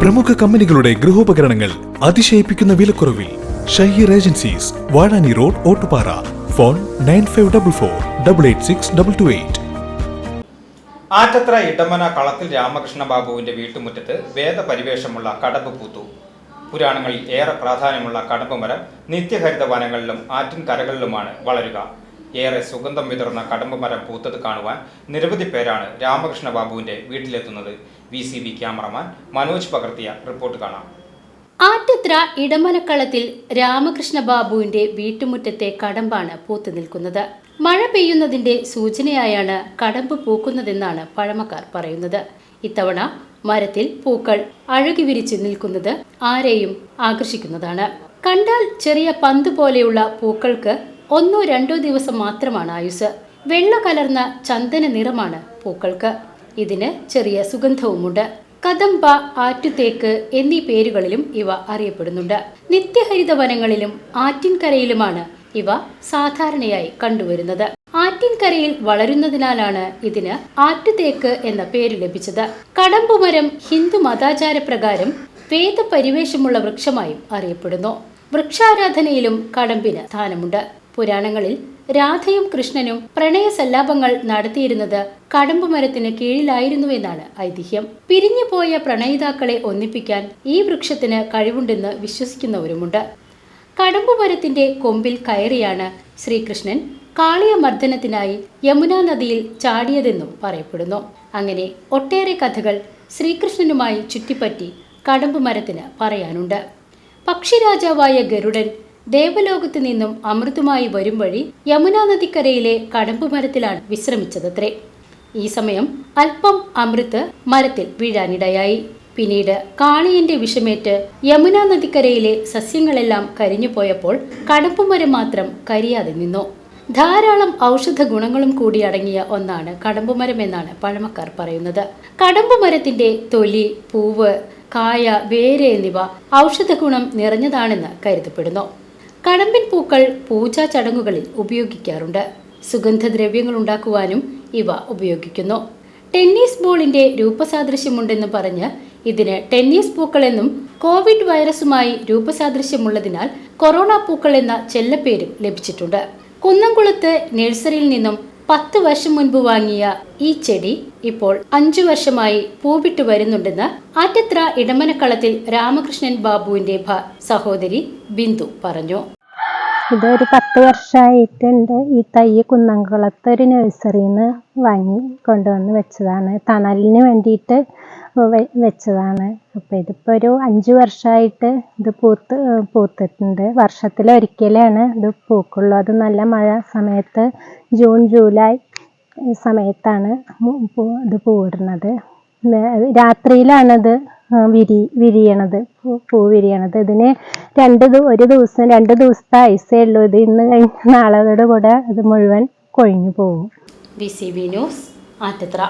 പ്രമുഖ കമ്പനികളുടെ ഗൃഹോപകരണങ്ങൾ അതിശയിപ്പിക്കുന്ന വിലക്കുറവിൽ Shaheer agencies Vazhani road Ottupara. Phone nine five double four double eight six double two eight. Attathra Edamana Kalathil Ramakrishna ബാബുവിന്റെ വീട്ടുമുറ്റത്ത് വേദപരിവേഷമുള്ള കടമ്പ് പൂത്തു. പുരാണങ്ങളിൽ ഏറെ പ്രാധാന്യമുള്ള കടമ്പ് മരം നിത്യഹരിത വനങ്ങളിലും ആറ്റിൻ കരകളിലുമാണ് വളരുക. ഏറെ സുഗന്ധം വിതറുന്ന കടമ്പ് മരം പൂത്തത് കാണുവാൻ നിരവധി പേരാണ് രാമകൃഷ്ണ ബാബുവിന്റെ വീട്ടിലെത്തുന്നത്. V C B cameraman Manoj പകർത്തിയ റിപ്പോർട്ട് കാണാം. ആറ്റത്ര ഇടമനക്കളത്തിൽ രാമകൃഷ്ണ ബാബുവിന്റെ വീട്ടുമുറ്റത്തെ കടമ്പാണ് പൂത്തു നിൽക്കുന്നത്. മഴ പെയ്യുന്നതിന്റെ സൂചനയായാണ് കടമ്പ് പൂക്കുന്നതെന്നാണ് പഴമക്കാർ പറയുന്നത്. ഇത്തവണ മരത്തിൽ പൂക്കൾ അഴുകി വിരിച്ച് നിൽക്കുന്നത് ആരെയും ആകർഷിക്കുന്നതാണ്. കണ്ടാൽ ചെറിയ പന്ത് പോലെയുള്ള പൂക്കൾക്ക് ഒന്നോ രണ്ടോ ദിവസം മാത്രമാണ് ആയുസ്. വെള്ള കലർന്ന ചന്ദന നിറമാണ് പൂക്കൾക്ക്. ഇതിന് ചെറിയ സുഗന്ധവുമുണ്ട്. കദംബ ആറ്റുതേക്ക് എന്നീ പേരുകളിലും ഇവ അറിയപ്പെടുന്നുണ്ട്. നിത്യഹരിത വനങ്ങളിലും ആറ്റിൻകരയിലുമാണ് ഇവ സാധാരണയായി കണ്ടുവരുന്നത്. ആറ്റിൻകരയിൽ വളരുന്നതിനാലാണ് ഇതിന് ആറ്റുതേക്ക് എന്ന പേര് ലഭിച്ചത്. കടമ്പുമരം ഹിന്ദു മതാചാരപ്രകാരം വേദപരിവേഷമുള്ള വൃക്ഷമായും അറിയപ്പെടുന്നു. വൃക്ഷാരാധനയിലും കടമ്പിന് സ്ഥാനമുണ്ട്. പുരാണങ്ങളിൽ രാധയും കൃഷ്ണനും പ്രണയ സല്ലാപങ്ങൾ നടത്തിയിരുന്നത് കടമ്പുമരത്തിന് കീഴിലായിരുന്നുവെന്നാണ് ഐതിഹ്യം. പിരിഞ്ഞുപോയ പ്രണയിതാക്കളെ ഒന്നിപ്പിക്കാൻ ഈ വൃക്ഷത്തിന് കഴിവുണ്ടെന്ന് വിശ്വസിക്കുന്നവരുമുണ്ട്. കടമ്പുമരത്തിന്റെ കൊമ്പിൽ കയറിയാണ് ശ്രീകൃഷ്ണൻ കാളിയമർദ്ദനത്തിനായി യമുനാ നദിയിൽ ചാടിയതെന്നും പറയപ്പെടുന്നു. അങ്ങനെ ഒട്ടേറെ കഥകൾ ശ്രീകൃഷ്ണനുമായി ചുറ്റിപ്പറ്റി കടമ്പുമരത്തിന് പറയാനുണ്ട്. പക്ഷിരാജാവായ ഗരുഡൻ ദേവലോകത്ത് നിന്നും അമൃതുമായി വരും വഴി യമുനാ നദിക്കരയിലെ കടമ്പുമരത്തിലാണ് വിശ്രമിച്ചതത്രേ. ഈ സമയം അല്പം അമൃത് മരത്തിൽ വീഴാനിടയായി. പിന്നീട് കാളിയന്റെ വിഷമേറ്റ് യമുനാ നദിക്കരയിലെ സസ്യങ്ങളെല്ലാം കരിഞ്ഞുപോയപ്പോൾ കടമ്പുമരം മാത്രം കരിയാതെ നിന്നു. ധാരാളം ഔഷധ ഗുണങ്ങളും കൂടി അടങ്ങിയ ഒന്നാണ് കടമ്പുമരം എന്നാണ് പഴമക്കാർ പറയുന്നത്. കടമ്പുമരത്തിന്റെ തൊലി പൂവ് കായ വേര് എന്നിവ ഔഷധ ഗുണം നിറഞ്ഞതാണെന്ന് കരുതപ്പെടുന്നു. കടമ്പിൻ പൂക്കൾ പൂജാ ചടങ്ങുകളിൽ ഉപയോഗിക്കാറുണ്ട്. സുഗന്ധദ്രവ്യങ്ങൾ ഉണ്ടാക്കുവാനും ഇവ ഉപയോഗിക്കുന്നു. ടെന്നീസ് ബോളിന്റെ രൂപസാദൃശ്യമുണ്ടെന്ന് പറഞ്ഞ് ഇതിന് ടെന്നീസ് പൂക്കൾ എന്നും കോവിഡ് വൈറസുമായി രൂപസാദൃശ്യമുള്ളതിനാൽ കൊറോണ പൂക്കൾ എന്ന ചെല്ലപ്പേരും ലഭിച്ചിട്ടുണ്ട്. കുന്നംകുളത്ത് നഴ്സറിയിൽ നിന്നും പത്ത് വർഷം മുൻപ് വാങ്ങിയ ഈ ചെടി ഇപ്പോൾ അഞ്ചു വർഷമായി പൂവിട്ട് വരുന്നുണ്ടെന്ന് ആറ്റത്ര ഇടമനക്കളത്തിൽ രാമകൃഷ്ണൻ ബാബുവിന്റെ സഹോദരി ബിന്ദു പറഞ്ഞു. ഇതൊരു പത്ത് വർഷമായിട്ടുണ്ട് ഈ തയ്യ കുന്നംകുളത്ത് ഒരു നഴ്സറിയിൽ നിന്ന് വാങ്ങി കൊണ്ടുവന്ന് വെച്ചതാണ്. തണലിന് വേണ്ടിയിട്ട് വെച്ചതാണ്. അപ്പോൾ ഇതിപ്പോൾ ഒരു അഞ്ച് വർഷമായിട്ട് ഇത് പൂത്ത് പൂത്തിട്ടുണ്ട്. വർഷത്തിലൊരിക്കലാണ് ഇത് പൂക്കുള്ളൂ. അത് നല്ല മഴ സമയത്ത് ജൂൺ ജൂലൈ സമയത്താണ് ഇത് പൂവിടുന്നത്. രാത്രിയിലാണത് വിരി വിരിയണത് പൂ വിരിയണത്. ഇതിന് രണ്ട് ഒരു ദിവസം രണ്ട് ദിവസത്തെ ഐസേ ഉള്ളൂ. ഇത് ഇന്ന് കഴിഞ്ഞ നാളെയോട് കൂടെ ഇത് മുഴുവൻ കൊഴിഞ്ഞു പോകും. B C B news Attathra.